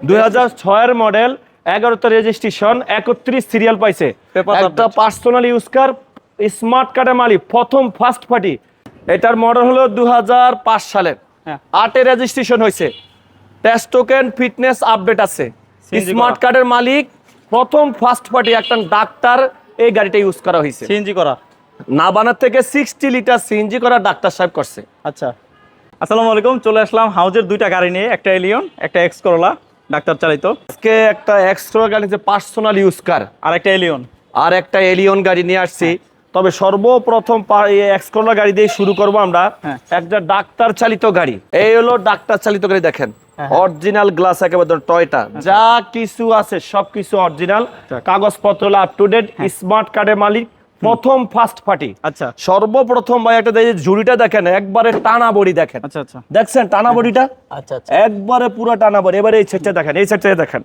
দুই মডেল এগারোতে রেজিস্ট্রেশন একত্রিশ সিরিয়াল পাইছে। একটা পার্সোনাল ইউজ কার স্মার্ট কার্ডের মালিক প্রথম ফার্স্ট পার্টি এটার মডেল হলো দু সালের। হ্যাঁ। আটে রেজিস্ট্রেশন হয়েছে টেস্ট টোকেন ফিটনেস আপডেট আছে। স্মার্ট কার্ডের মালিক প্রথম ফার্স্ট পার্টি একটা ডাক্তার এই গাড়িটা ইউজ করা হয়েছে সিএনজি করা। নাবানার থেকে সিক্সটি লিটার সিএনজি করা ডাক্তার সাহেব করছে। আচ্ছা। আসসালামু আলাইকুম চলে আসলাম হাউজের দুইটা গাড়ি নিয়ে একটা এলিয়ন একটা এক্স করোলা ডাক্তার চালিত আজকে একটা এক্সট্রা গাড়ি যে পার্সোনাল ইউজ কার আর একটা এলিয়ন আর একটা এলিয়ন গাড়ি নিয়ে আসছি। তবে সর্বপ্রথম এক্সকোলা গাড়ি দিয়ে শুরু করব আমরা। হ্যাঁ। একটা ডাক্তার চালিত গাড়ি। এই হলো ডাক্তার চালিত গাড়ি দেখেন। হ্যাঁ। অরিজিনাল গ্লাস একেবারে টয়টা যা কিছু আছে সবকিছু অরিজিনাল কাগজপত্র আপ টু ডেট স্মার্ট কার্ডের মালিক। প্রথম ফার্স্ট পার্টি আচ্ছা। সর্বপ্রথম ভাই একটা ঝুড়িটা দেখেন একবারে টানা বড়ি দেখেন। আচ্ছা আচ্ছা। দেখছেন টানা বডিটা আচ্ছা আচ্ছা। একবারে পুরো টানা বড়ি এবারে এই সাইডটা দেখেন এই সাইডটা দেখেন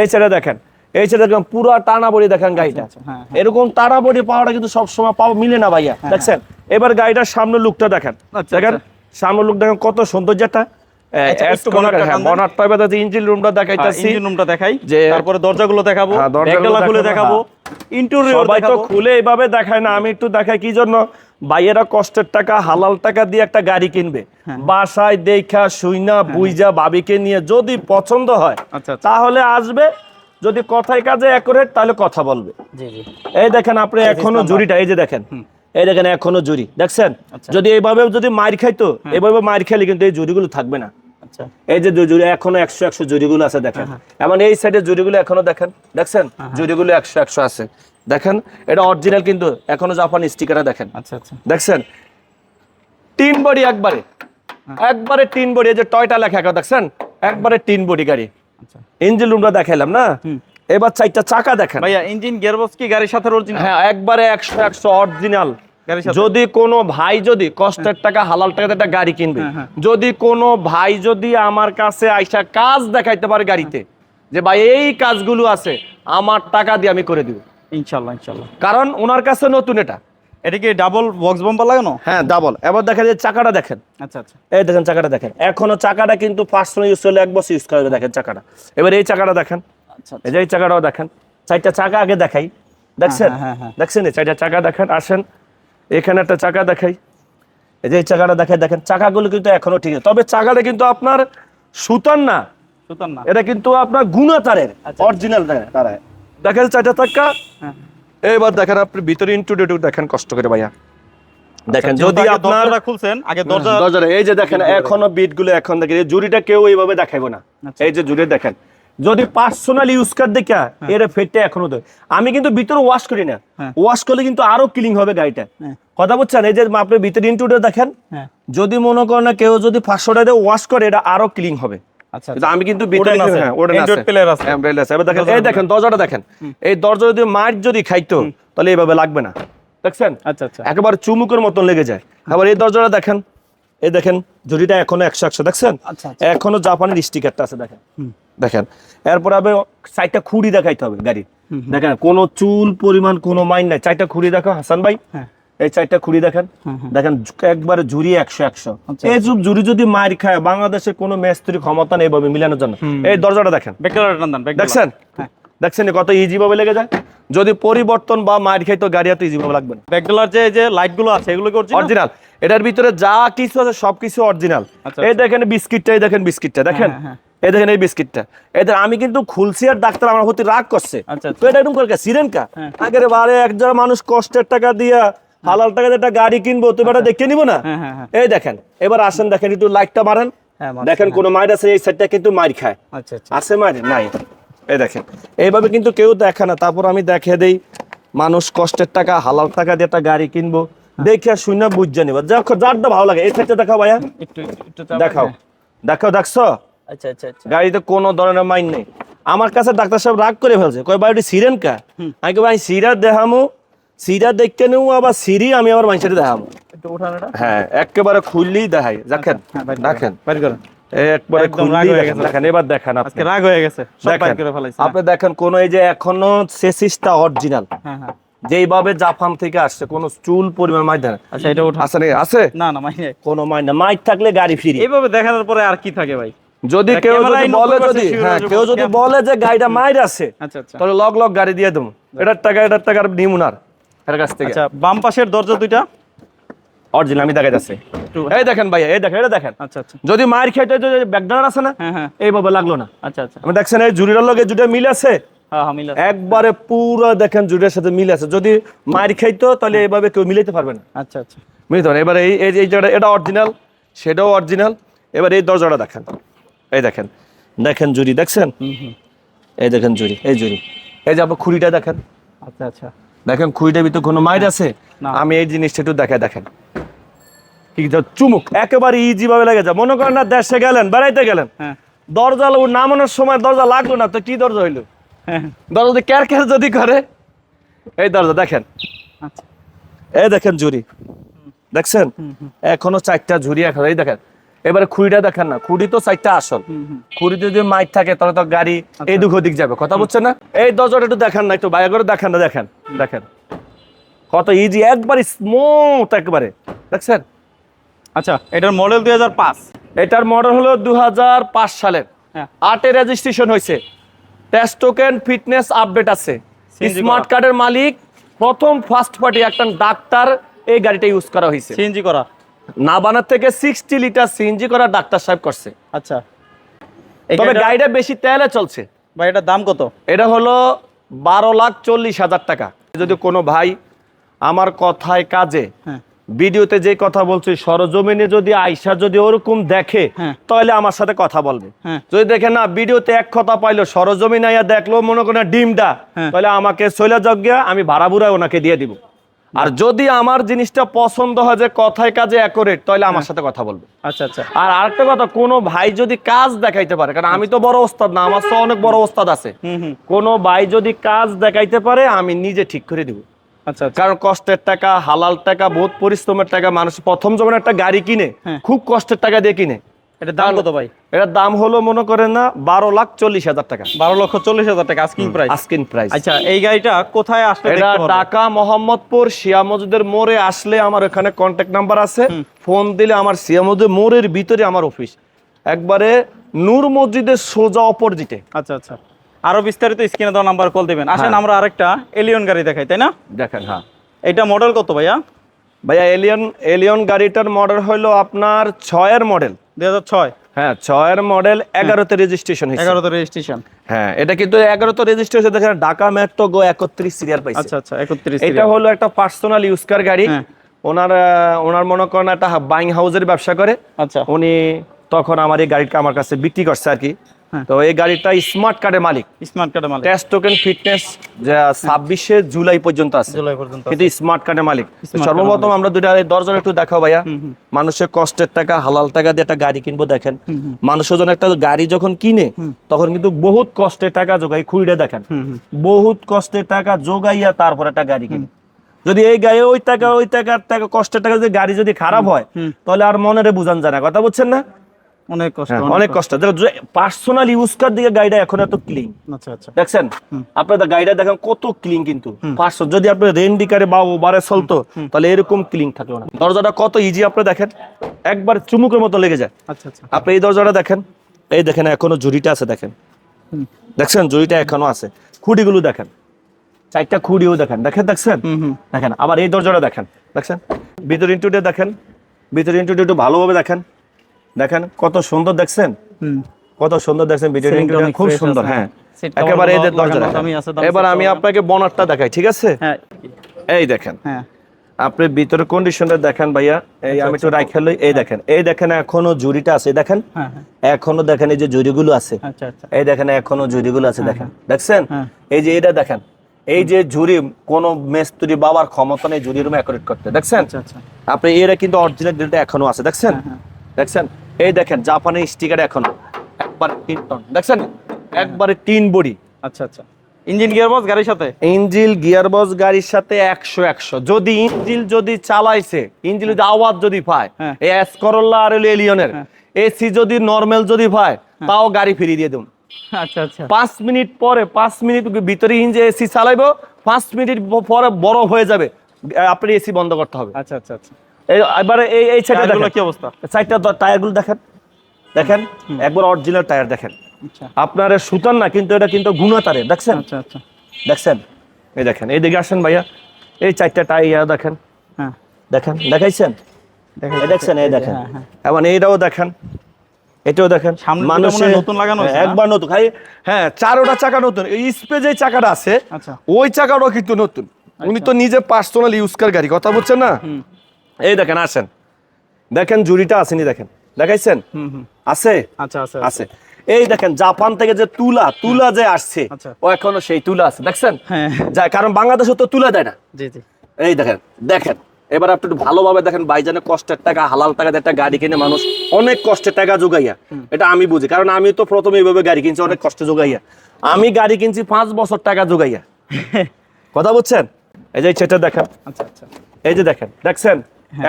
এই সাইডে দেখেন এই সাইডে দেখেন পুরো টানা বড়ি দেখেন গাড়িটা। আচ্ছা, হ্যাঁ, এরকম টানা বডি পাওয়াটা কিন্তু সবসময় পাওয়া মিলে না ভাইয়া দেখছেন? এবার গাড়িটার সামনে লুকটা দেখেন। আচ্ছা, দেখেন সামনে লুক দেখেন কত সৌন্দর্যটা। ইঞ্জিন রুমটা দেখাইতেছি। ইঞ্জিন রুমটা দেখাই। তারপরে দরজাগুলো দেখাবো। হ্যাঁ, খুলে দেখাবো, দেখাবো ইন্টেরিয়র দেখাবো। খুলে এইভাবে দেখায় না। আমি একটু দেখাই কি জন্য? ভাইয়েরা কষ্টের টাকা হালাল টাকা দিয়ে একটা গাড়ি কিনবে। হ্যাঁ। বাসায় দেখা শুইনা বুইজা বাবিকে নিয়ে যদি পছন্দ হয় আচ্ছা আচ্ছা। তাহলে আসবে। যদি কথায় কাজে অ্যাকুরেট তাহলে কথা বলবে। এই দেখেন আপনি এখনও জুড়িটা এই যে দেখেন। এই দেখেন এখনও জুড়ি। দেখছেন? আচ্ছা। যদি এইভাবে যদি মার খাইতো এইভাবে মার খেলে কিন্তু এই জুড়িগুলো থাকবে না। আচ্ছা। এই যে জুড়ি এখনও একশো একশো জুড়িগুলো আছে দেখেন। এমন এই সাইডে জুড়িগুলো এখনও দেখেন? দেখছেন? জুড়িগুলো একশো একশো আছে। দেখেন? এটা অরিজিনাল কিন্তু এখনও জাপানি স্টিকারে দেখেন। আচ্ছা আচ্ছা। দেখছেন? তিন বডি একবারে। একবারে তিন বডি এই যে টয়টা লেখা একটা দেখছেন? একবারে তিন বডি গাড়ি। ইঞ্জিন রুমটা দেখাইলাম না? এবার চারটা চাকা দেখেন। ভাইয়া ইঞ্জিন গিয়ারবক্স কি গাড়ির সাথে অরিজিনাল হ্যাঁ একবারে একশো একশো অরিজিনাল যদি কোনো ভাই যদি কষ্টের টাকা হালাল টাকাতে একটা গাড়ি কিনবে হ্যাঁ, হ্যাঁ। যদি কোনো ভাই যদি আমার কাছে আইসা কাজ দেখাইতে পারে গাড়িতে যে ভাই এই কাজগুলো আছে আমার টাকা দিয়ে আমি করে দিব। ইনশাআল্লাহ ইনশাআল্লাহ কারণ ওনার কাছে নতুন এটা। এটা কি ডাবল বক্স বাম্পার লাগানো? হ্যাঁ ডাবল এবার দেখেন যে চাকাটা দেখেন। আচ্ছা আচ্ছা। এই দেখেন চাকাটা দেখেন। এখনও চাকাটা কিন্তু পার্সোনাল ইউজ করলে এক বছর ইউজ করে দেখেন চাকাটা। এবার এই চাকাটা দেখেন। আচ্ছা এই যে এই চাকাটাও দেখেন। চারটা চাকা আগে দেখাই। দেখছেন? হ্যাঁ, হ্যাঁ, হ্যাঁ। দেখছেন? এই চারটা চাকা দেখেন। আসেন। এখানে একটা চাকা দেখাই। এই যে এই চাকাটা দেখাই দেখেন চাকাগুলো কিন্তু এখনও ঠিক আছে। তবে চাকাটা কিন্তু আপনার সুতার না। সুতার না। এটা কিন্তু আপনার গুণা তারের আচ্ছা। অরিজিনাল তারা দেখেন চারটা চাকা। হ্যাঁ। এবার দেখেন আপনি ভিতরে ইন্টুডেটু দেখেন কষ্ট করে ভাইয়া। দেখেন যদি আগে আপনার খুলছেন আগে দরজা দরজাটা এই যে দেখেন এখনও বিটগুলো এখন দেখেন এই জুড়িটা কেউ এইভাবে দেখাইবো না। আচ্ছা। এই যে জুড়ি দেখেন যদি পার্সোনাল ইউজ কার দেখা এর ফেটটা এখনও দেয় আমি কিন্তু ভিতরে ওয়াশ করি না। হ্যাঁ। ওয়াশ করলে কিন্তু আরও ক্লিন হবে গাড়িটা। হ্যাঁ। কথা বলছেন? এই যে আপনি ভিতরে ইন্টুডে দেখেন হ্যাঁ। যদি মনে করেন না কেউ যদি পাঁচশো টাকা ওয়াশ করে এটা আরও ক্লিন হবে। আচ্ছা আমি কিন্তু। হ্যাঁ। হ্যাঁ, এই দেখেন দরজাটা দেখেন। এই দরজা যদি মার যদি খাইতো তাহলে এইভাবে লাগবে না। দেখছেন? আচ্ছা আচ্ছা। একেবারে চুমুকের মতন লেগে যায়। আবার এই দরজাটা দেখেন এই দেখেন জুড়িটা এখনও একশো একশো দেখছেন? আচ্ছা, এখনও জাপানের স্টিকারটা আছে দেখেন। দেখেন। এরপর আবার সাইডটা খুঁড়ি দেখাইতে হবে গাড়ি দেখেন কোনো চুল পরিমাণ কোনো মাইন নাই। চারটা খুঁড়ি দেখো হাসান ভাই। হ্যাঁ। এই চারটা খুঁড়ি দেখেন। দেখেন একবারে জুড়ি একশো একশো। আচ্ছা, এই সব জুড়ি যদি মার খায় বাংলাদেশে কোনো মেস্ত্রি ক্ষমতা নেই ভাবে মিলানোর জন্য। এই দরজাটা দেখেন। দেখছেন? হ্যাঁ। দেখছেন কত ইজি ভাবে লেগে যায়? যদি পরিবর্তন বা মার খাইতো গাড়ি এত ইজি ভাবে লাগবে না। ব্যাকডালার যে যে লাইটগুলো আছে এগুলো অরিজিনাল এটার ভিতরে যা কিছু আছে সবকিছু অরিজিনাল আচ্ছা, এই দেখেন বিস্কিটটাই দেখেন বিস্কিটটা। দেখেন? হ্যাঁ, হ্যাঁ। দেখেন এই বিস্কিটটা। এদের আমি কিন্তু খুলছি আর ডাক্তার আমার প্রতি রাগ করছে। আচ্ছা, আচ্ছা। তো এটা এরকম করে সিরেন কা? হ্যাঁ। আগের বারে একজন মানুষ কষ্টের টাকা দিয়া হালাল টাকা একটা গাড়ি কিনবো তো এটা দেখে নিবো না? হ্যাঁ, হ্যাঁ, হ্যাঁ। এই দেখেন এবার আসেন দেখেন একটু লাইটটা মারেন হ্যাঁ, দেখেন কোন আছে এই সাইডটা কিন্তু মাইর খায়। আচ্ছা আচ্ছা। আছে মাইর? নাই। এই দেখেন এইভাবে কিন্তু কেউ দেখে না। তারপর আমি দেখে দেই মানুষ কষ্টের টাকা হালাল টাকা দিয়ে একটা গাড়ি কিনবো। দেখে শুনে বুঝছে নিব। দেখো যারটা ভালো লাগে এই সাইডটা দেখাও ভাইয়া। দেখাও। হ্যাঁ। দেখাও দেখছ? আচ্ছা আচ্ছা আচ্ছা। গাড়িতে কোনো ধরনের মাইন নেই। আমার কাছে ডাক্তার সাহেব রাগ করে ফেলছে। কয় ভাই ওটি সিরেন কা? আমি ভাই সিরা দেখামু। সিরা দেখতে নেব আবার সিরি আমি আবার মানুষের দেখামু। হ্যাঁ একেবারে খুললেই দেখাই। দেখেন হ্যাঁ, দেখেন। একবারে খুললেই দেখেন। এবার দেখেন আপনি। রাগ হয়ে গেছে। আপনি দেখেন কোন এই যে এখনও সেসিসটা অরিজিনাল। হ্যাঁ হ্যাঁ। যেইভাবে জাপান থেকে আসছে কোন চুল পরিমাণ মাইর দেন আচ্ছা এটা আছে আছে? না না মাইনে কোনো মাইর না। মাইর থাকলে গাড়ি ফ্রি। এইভাবে দেখানোর পরে আর কি থাকে ভাই? যদি কেউ যদি বলে যদি হ্যাঁ কেউ যদি বলে যে গাড়িটা মাইর আছে আচ্ছা আচ্ছা। তাহলে লগ লগ গাড়ি দিয়ে দেবো। এটার টাকা এটার টাকার নিমুনার এর কাছ থেকে। আচ্ছা বাম পাশের দরজা দুইটা? অরিজিনাল আমি দেখা যাচ্ছে। এই দেখেন ভাইয়া এই দেখেন এটা দেখেন। আচ্ছা আচ্ছা। যদি মায়ের খেতে যদি ব্যাকডার আছে না হ্যাঁ হ্যাঁ। এইভাবে লাগল না। আচ্ছা আচ্ছা। আমি দেখছেন এই জুড়ির লগে জুড়ে মিল আছে? হ্যাঁ হ্যাঁ একবারে পুরো দেখেন জুড়ের সাথে মিল আছে। যদি মায়ের খাইতো তাহলে এইভাবে কেউ মিলাইতে পারবে না। আচ্ছা আচ্ছা। বুঝতে পারেন এবার এই এই এই জায়গাটা এটা অরিজিনাল সেটাও অরিজিনাল এবার এই দরজাটা দেখেন। এই দেখেন দেখেন জুড়ি দেখছেন? এই দেখেন জুড়ি এই জুড়ি। এই যে আপনার খুঁড়িটা দেখেন। আচ্ছা আচ্ছা। দেখেন খুঁড়িটার ভিতরে কোনো মাইর আছে? আমি এই জিনিসটা একটু দেখায় দেখেন। কি যে চুমুক একেবারে ইজি ভাবে লেগে যায়। মনে করেন না দেশে গেলেন বেড়াইতে গেলেন। হ্যাঁ। দরজা নামানোর সময় দরজা লাগল না তো কি দরজা হইল? হ্যাঁ। দরজা যদি ক্যার ক্যার যদি করে এই দরজা দেখেন। আচ্ছা। এই দেখেন ঝুড়ি দেখছেন? এখনও চারটা ঝুড়ি এখন এই দেখেন। এবারে খুঁড়িটা দেখেন না খুঁড়ি তো চারটা আসল। খুঁড়িতে যদি মাইক থাকে তাহলে তো গাড়ি এই এদিক ওদিক যাবে। কথা বলছেন না? এই দরজাটা একটু দেখেন না একটু বাইরে করে দেখেন না দেখেন দেখেন। কত ইজি একবারে স্মুথ একবারে। দেখছেন? আচ্ছা এটার মডেল দুই হাজার পাঁচ। এটার মডেল হলো দু হাজার সালের। হ্যাঁ। আটে রেজিস্ট্রেশন হয়েছে। টেস্ট টোকেন ফিটনেস আপডেট আছে। স্মার্ট কার্ডের মালিক প্রথম ফার্স্ট পার্টি একটা ডাক্তার এই গাড়িটা ইউজ করা হয়েছে। সিএনজি করা। নাবানার থেকে সিক্সটি লিটার সিএনজি করা ডাক্তার সাহেব করছে। আচ্ছা। তবে গাড়িটা- বেশি তেলে চলছে। ভাই এটার দাম কত? এটা হলো বারো লাখ চল্লিশ হাজার টাকা। যদি কোনো ভাই আমার কথায় কাজে হ্যাঁ। ভিডিওতে যে কথা বলছি সরজমিনে যদি আইসা যদি ওরকম দেখে হ্যাঁ। তাহলে আমার সাথে কথা বলবে। হ্যাঁ। যদি দেখে না ভিডিওতে এক কথা পাইলো সরজমিন আইয়া দেখল মনে করেন ডিমটা। তাহলে আমাকে শৈলা যজ্ঞা আমি ভাড়া বুড়া ওনাকে দিয়ে দিব। আর যদি আমার জিনিসটা পছন্দ হয় যে কথায় কাজে অ্যাকোরেট তাহলে আমার সাথে কথা বলবে। আচ্ছা আচ্ছা। আর আরেকটা কথা কোনো ভাই যদি কাজ দেখাইতে পারে কারণ আমি তো বড় ওস্তাদ না আমার তো অনেক বড় ওস্তাদ আছে। কোনো ভাই যদি কাজ দেখাইতে পারে আমি নিজে ঠিক করে দিব। আচ্ছা আচ্ছা। কারণ কষ্টের টাকা হালাল টাকা বহুত পরিশ্রমের টাকা মানুষ প্রথম যখন একটা গাড়ি কিনে হ্যাঁ। খুব কষ্টের টাকা দিয়ে কিনে। এটার দাম কত ভাই? এটার দাম হলো মনে করেন না বারো লাখ চল্লিশ হাজার টাকা। বারো লক্ষ চল্লিশ হাজার টাকা আস্কিং প্রাইস আস্কিন প্রাইস আচ্ছা এই গাড়িটা কোথায় আসলে এটা ঢাকা মোহাম্মদপুর শিয়া মসজিদের মোড়ে আসলে আমার ওখানে কন্ট্যাক্ট নাম্বার আছে। ফোন দিলে আমার শিয়া মসজিদের মোড়ের ভিতরে আমার অফিস একবারে নূর মসজিদের সোজা অপোজিটে আচ্ছা আচ্ছা। আরও বিস্তারিত স্ক্রিনে দেওয়া নাম্বার কল দিবেন। আসেন হ্যাঁ। আমরা আরেকটা এলিয়ন গাড়ি দেখাই তাই না? দেখেন হ্যাঁ। এটা মডেল কত ভাইয়া? ভাইয়া এলিয়ন এলিয়ন গাড়িটার মডেল হলো আপনার ছয়ের মডেল হ্যাঁ রেজিস্ট্রেশন হয়েছে। রেজিস্ট্রেশন হ্যাঁ এটা কিন্তু রেজিস্ট্রেশন দেখেন ঢাকা মেট্রো গো একত্রিশ সিরিয়াল পাইছে। আচ্ছা আচ্ছা এটা হলো একটা পার্সোনাল ইউজকার গাড়ি। হ্যাঁ। ওনার ওনার মনে করেন একটা বাইং ব্যবসা করে। আচ্ছা। উনি তখন আমার এই গাড়িটা আমার কাছে বিক্রি করছে আর কি। তো এই গাড়িটা স্মার্ট কার্ডের মালিক। স্মার্ট কার্ডের মালিক। টেস্ট টোকেন ফিটনেস যে ছাব্বিশে জুলাই পর্যন্ত আছে। জুলাই পর্যন্ত কিন্তু স্মার্ট কার্ডের মালিক। সর্বপ্রথম আমরা দুইটা এই একটু দেখাও ভাইয়া। মানুষের কষ্টের টাকা হালাল টাকা দিয়ে একটা গাড়ি কিনবো দেখেন। মানুষের জন্য একটা গাড়ি যখন কিনে তখন কিন্তু বহুত কষ্টের টাকা জোগাই খুঁড়ে দেখেন। বহুত কষ্টের টাকা জোগাইয়া তারপর একটা গাড়ি কিনে। যদি এই গায়ে ওই টাকা ওই টাকার টাকা কষ্টের টাকা যদি গাড়ি যদি খারাপ হয় তাহলে আর মনের বুঝান যায় না। কথা বলছেন না? অনেক কষ্ট হ্যাঁ, অনেক কষ্ট। পার্সোনাল ইউজ কার দিকে গাড়িটা এখন এত ক্লিন আচ্ছা আচ্ছা। দেখছেন? আপনাদের গাড়িটা দেখেন কত ক্লিন কিন্তু। পাঁচশো যদি আপনি রেন্ডি কারে বা ওভারে চলতো তাহলে এরকম ক্লিন না। দরজাটা কত ইজি আপনি দেখেন? একবার চুমুকের মতো লেগে যায়। আচ্ছা আচ্ছা। আপনি এই দরজাটা দেখেন এই দেখেন এখনও জুড়িটা আছে দেখেন। দেখছেন? জুড়িটা এখনও আছে। খুঁড়িগুলো দেখেন। চারটা খুঁড়িও দেখেন। দেখেন দেখছেন? দেখেন আবার এই দরজাটা দেখেন। দেখছেন? ভিতর ইন্টুটা দেখেন। ভিতর ইন্টুটা একটু ভালোভাবে দেখেন। দেখেন কত সুন্দর দেখছেন? কত সুন্দর দেখছেন খুব সুন্দর হ্যাঁ। একেবারে এদের দরজা এবার আমি আপনাকে বনারটা দেখাই ঠিক আছে? হ্যাঁ। এই দেখেন। হ্যাঁ। আপনি ভিতরে কন্ডিশনটা দেখেন ভাইয়া। এই আমি একটু রাইখে লই এই দেখেন। এই দেখেন এখনও জুড়িটা আছে দেখেন। হ্যাঁ হ্যাঁ। এখনও দেখেন এই যে জুড়িগুলো আছে। আচ্ছা আচ্ছা। এই দেখেন এখনও জুড়িগুলো আছে দেখেন। দেখছেন? হ্যাঁ। এই যে এটা দেখেন। এই যে ঝুড়ি কোন মেস্তুরি বাবার ক্ষমতা নেই ঝুড়ির রুমে অ্যাকোরেট করতে দেখছেন? আচ্ছা আচ্ছা। আপনি এরা কিন্তু অরিজিনাল গ্রিলটা এখনও আছে দেখছেন? হ্যাঁ, দেখছেন? এই দেখেন জাপানের স্টিকার এখনও একবার তিন টন দেখছেন? একবারে তিন বডি। আচ্ছা আচ্ছা। ইঞ্জিন গিয়ার বক্স গাড়ির সাথে? ইঞ্জিল গিয়ারবক্স গাড়ির সাথে একশো একশো। যদি ইঞ্জিল যদি চালাইছে ইঞ্জিল যদি আওয়াজ যদি পায় হ্যাঁ। এই এস করল্লা আর এলিয়নের হ্যাঁ। এসি যদি নর্মাল যদি পায় তাও গাড়ি ফিরিয়ে দিয়ে দেবো। আচ্ছা আচ্ছা। পাঁচ মিনিট পরে পাঁচ মিনিট ভিতরে ইঞ্জে এসি চালাইবো পাঁচ মিনিট পরে বড় হয়ে যাবে। আপনি এসি বন্ধ করতে হবে। আচ্ছা আচ্ছা আচ্ছা। এবারে এই এই দেখেন। কি অবস্থা? সাইডটা টায়ারগুলো দেখেন। দেখেন একবার অরিজিনাল টায়ার দেখেন। আচ্ছা। আপনার সুতার না কিন্তু এটা কিন্তু গুণা তারে দেখছেন? আচ্ছা আচ্ছা। দেখছেন? এই দেখেন এই দিকে আসেন ভাইয়া। এই চারটা টায়ার দেখেন। হ্যাঁ। দেখেন দেখাইছেন? দেখা দেখছেন এই দেখেন। হ্যাঁ, হ্যাঁ। এবং এইটাও দেখেন। এটাও দেখেন। মনে হয় নতুন লাগানো? একবার নতুন। হ্যাঁ চারোটা চাকা নতুন। এই স্পেস যে চাকাটা আছে ওই চাকাটাও কিন্তু নতুন। উনি তো নিজে পার্সোনাল ইউজ কর গাড়ি কথা বলছেন না? এই দেখেন আসেন। দেখেন জুড়িটা আসেনি দেখেন। দেখাইছেন? আছে? আচ্ছা আচ্ছা আছে। এই দেখেন জাপান থেকে যে তুলা তুলা যে আসছে আচ্ছা। ও এখনও সেই তুলা আছে দেখছেন? হ্যাঁ। যায় কারণ বাংলাদেশে তো তুলা দেয় না। জি জি। এই দেখেন দেখেন। এবার আপনি একটু ভালোভাবে দেখেন বাইজানে কষ্টের টাকা হালাল টাকা দিয়ে একটা গাড়ি কিনে মানুষ অনেক কষ্টের টাকা জোগাইয়া। এটা আমি বুঝি কারণ আমি তো প্রথমে এইভাবে গাড়ি কিনছি অনেক কষ্টে জোগাইয়া। আমি গাড়ি কিনছি পাঁচ বছর টাকা জোগাইয়া। কথা বুঝছেন? এই যে সেটা দেখেন। আচ্ছা আচ্ছা। এই যে দেখেন দেখছেন?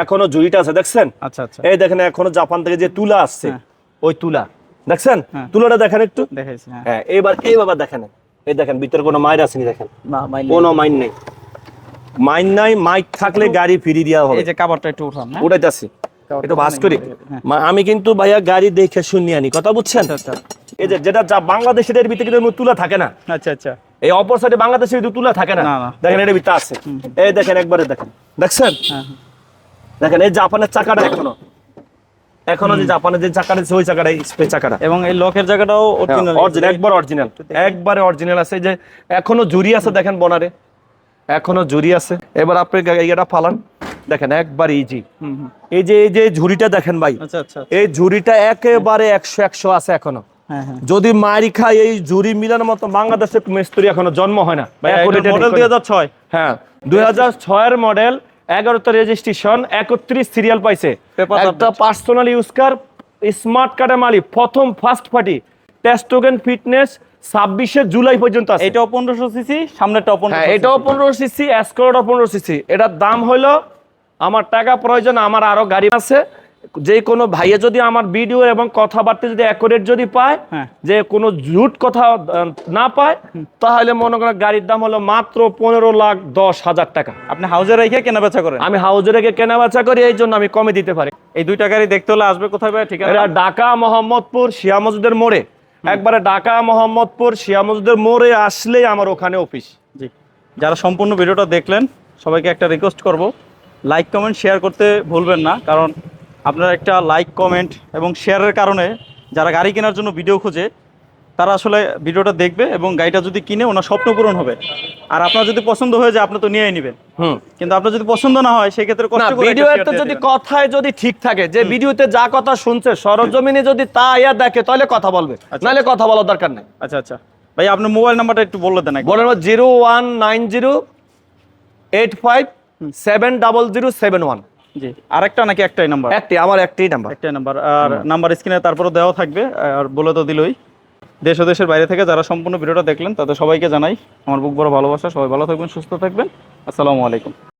এখনও জুড়িটা আছে দেখছেন? আচ্ছা আচ্ছা। এই দেখেন এখনও জাপান থেকে যে তুলা আসছে হ্যাঁ। ওই তুলা। দেখছেন? হ্যাঁ। তুলাটা দেখেন একটু? হ্যাঁ। হ্যাঁ এবার এই বাবা দেখেন। এই দেখেন ভিতরে কোনো মাইর আসেনি দেখেন। কোনো মাইন নেই। মাইন নাই মাইক থাকলে গাড়ি ফিরি দেওয়া হবে। এই যে কাভারটা একটু উঠান হ্যাঁ উঠাইতেছি। কাভারটা একটু করি। হ্যাঁ। আমি কিন্তু ভাইয়া গাড়ি দেখে শুনিয়ে আনি। কথা বুঝছেন? আচ্ছা আচ্ছা। এই যে যেটা যা বাংলাদেশের এর ভিতরে কিন্তু তুলা থাকে না। আচ্ছা আচ্ছা। এই অপর সাইডে বাংলাদেশের তুলা থাকে না। দেখেন এটা ভিতরে আছে। এই দেখেন একবারে দেখেন। দেখছেন? হ্যাঁ হ্যাঁ। দেখেন এই জাপানের চাকাটা এখনও। এখনও যে জাপানের যে চাকাটা ওই চাকাটা স্পে চাকাটা। এবং এই লকের জায়গাটাও অরিজিনাল অরিজিনাল একবার অরিজিনাল একবারে অরিজিনাল আছে এই যে এখনও জুরি আছে দেখেন বনারে। এখনও জুরি আছে। এবার আপনি ইয়েটা ফালান। দেখেন একবার ইজি এই যে এই যে ঝুড়িটা দেখেন ভাই। আচ্ছা আচ্ছা এই ঝুড়িটা একেবারে একশো একশো আছে এখনও। হ্যাঁ হ্যাঁ। যদি মারি খায় এই ঝুড়ি মিলানোর মতো বাংলাদেশে মিস্ত্রি এখনও জন্ম হয় না। মডেল দুই হাজার ছয়। হ্যাঁ দুই হাজার ছয়ের মডেল এগারোতে রেজিস্ট্রেশন একত্রিশ সিরিয়াল পাইছে। একটা পার্সোনাল ইউজ কার স্মার্ট কার্ডের মালিক প্রথম ফার্স্ট পার্টি টেস্টোগেন ফিটনেস ছাব্বিশে জুলাই পর্যন্ত আছে। এটাও পনেরোশো সিসি সামনেটা পনেরো পনেরোশো এটাও পনেরো সিসি এসকোরটা পনেরো সিসি এটার দাম হলো আমার টাকা প্রয়োজন আমার আরও গাড়ি আছে। যে কোনো ভাইয়ে যদি আমার ভিডিও এবং কথাবার্তা যদি অ্যাকুরেট যদি পায় হ্যাঁ। যে কোনো ঝুট কথা না পায় তাহলে মনে করেন গাড়ির দাম হলো মাত্র পনেরো লাখ দশ হাজার টাকা। আপনি হাউজে রেখে কেনা বেচা করেন? আমি হাউজে রেখে কেনা বেচা করি এই জন্য আমি কমে দিতে পারি। এই দুইটা গাড়ি দেখতে হলে আসবে কোথায় ঠিক আছে ঢাকা মোহাম্মদপুর শিয়া মসজিদের মোড়ে। একবারে ঢাকা মোহাম্মদপুর শিয়া মসজিদের মোড়ে আসলেই আমার ওখানে অফিস জি। যারা সম্পূর্ণ ভিডিওটা দেখলেন সবাইকে একটা রিকোয়েস্ট করব লাইক কমেন্ট শেয়ার করতে ভুলবেন না কারণ আপনার একটা লাইক কমেন্ট এবং শেয়ারের কারণে যারা গাড়ি কেনার জন্য ভিডিও খোঁজে তারা আসলে ভিডিওটা দেখবে এবং গাড়িটা যদি কিনে ওনার স্বপ্ন পূরণ হবে। আর আপনার যদি পছন্দ হয়ে যায় আপনি তো নিয়েই নেবেন। কিন্তু আপনার যদি পছন্দ না হয় সেক্ষেত্রে না কষ্ট করে একটা ভিডিও share যদি। কথায় যদি ঠিক থাকে যে ভিডিওতে যা কথা শুনছে সরজমিনে যদি তা ইয়া দেখে তাহলে কথা বলবে। নাহলে কথা বলার দরকার নেই। আচ্ছা আচ্ছা। ভাই আপনার মোবাইল নাম্বারটা একটু বলে দেন একবার। বলেন zero one nine zero eight five seven double zero seven one. জি। আরেকটা নাকি একটাই নাম্বার একটি আমার একটাই নাম্বার একটাই নাম্বার আর নাম্বার স্ক্রিনে তারপরে দেওয়া থাকবে আর বলে তো দিলই। দেশ ও দেশের বাইরে থেকে যারা সম্পূর্ণ ভিডিওটা দেখলেন তাদের সবাইকে জানাই। আমার বুক বড় ভালোবাসা সবাই ভালো থাকবেন সুস্থ থাকবেন। আসসালামু আলাইকুম।